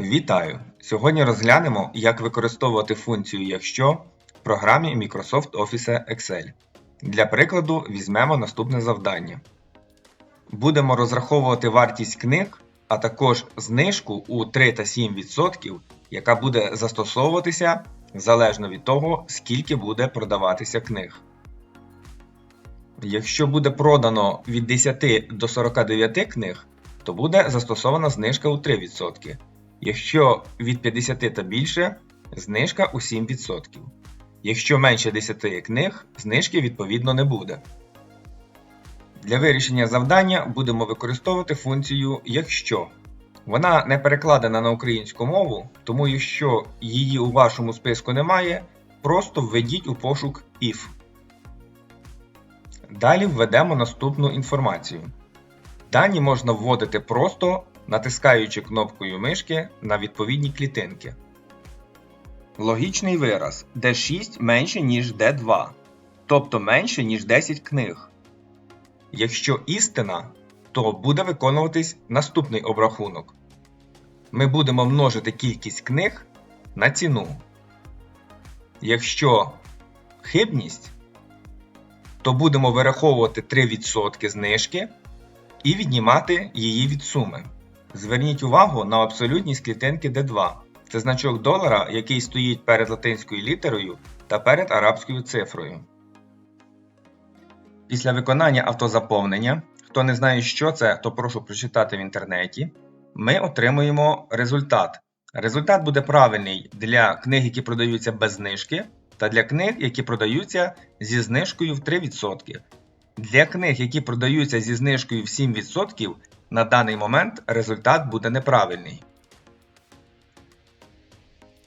Вітаю! Сьогодні розглянемо, як використовувати функцію Якщо в програмі Microsoft Office Excel. Для прикладу візьмемо наступне завдання. Будемо розраховувати вартість книг, а також знижку у 3 та 7%, яка буде застосовуватися залежно від того, скільки буде продаватися книг. Якщо буде продано від 10 до 49 книг, то буде застосована знижка у 3%. Якщо від 50 та більше, знижка у 7%. Якщо менше 10 книг, знижки відповідно не буде. Для вирішення завдання будемо використовувати функцію якщо. Вона не перекладена на українську мову, тому якщо її у вашому списку немає, просто введіть у пошук if. Далі введемо наступну інформацію. Дані можна вводити просто натискаючи кнопкою мишки на відповідні клітинки. Логічний вираз D6 менше, ніж D2, тобто менше, ніж 10 книг. Якщо істина, то буде виконуватись наступний обрахунок. Ми будемо множити кількість книг на ціну. Якщо хибність, то будемо вираховувати 3% знижки і віднімати її від суми. Зверніть увагу на абсолютність клітинки D2. Це значок долара, який стоїть перед латинською літерою та перед арабською цифрою. Після виконання автозаповнення, хто не знає, що це, то прошу прочитати в інтернеті. Ми отримуємо результат. Результат буде правильний для книг, які продаються без знижки, та для книг, які продаються зі знижкою в 3%. Для книг, які продаються зі знижкою в 7%, на даний момент результат буде неправильний.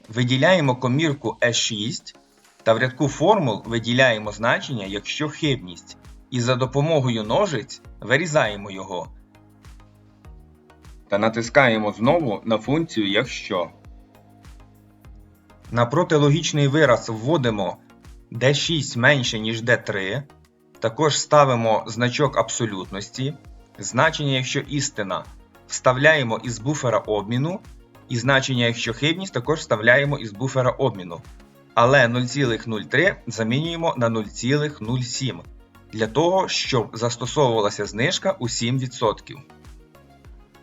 Виділяємо комірку E6 та в рядку формул виділяємо значення, якщо хибність, і за допомогою ножиць вирізаємо його. Та натискаємо знову на функцію якщо. Напроти логічний вираз вводимо D6 менше, ніж D3. Також ставимо значок абсолютності. Значення, якщо істина, вставляємо із буфера обміну, і значення, якщо хибність, також вставляємо із буфера обміну. Але 0,03 замінюємо на 0,07 для того, щоб застосовувалася знижка у 7%.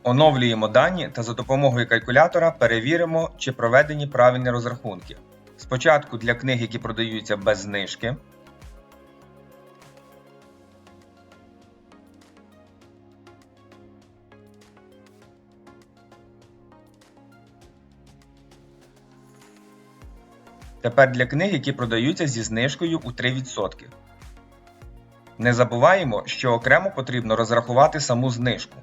Оновлюємо дані та за допомогою калькулятора перевіримо, чи проведені правильні розрахунки. Спочатку для книг, які продаються без знижки. Тепер для книг, які продаються зі знижкою у 3%. Не забуваємо, що окремо потрібно розрахувати саму знижку,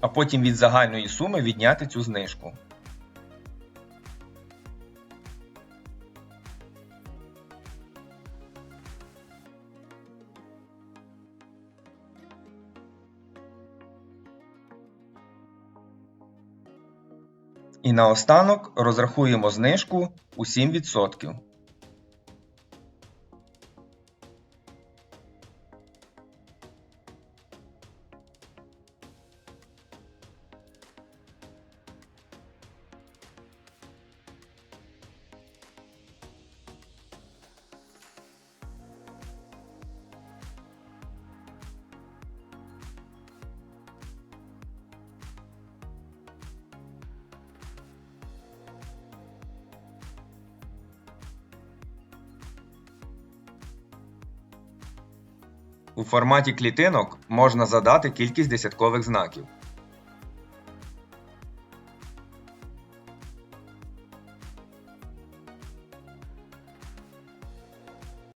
а потім від загальної суми відняти цю знижку. І наостанок розрахуємо знижку у 7%. У форматі клітинок можна задати кількість десяткових знаків.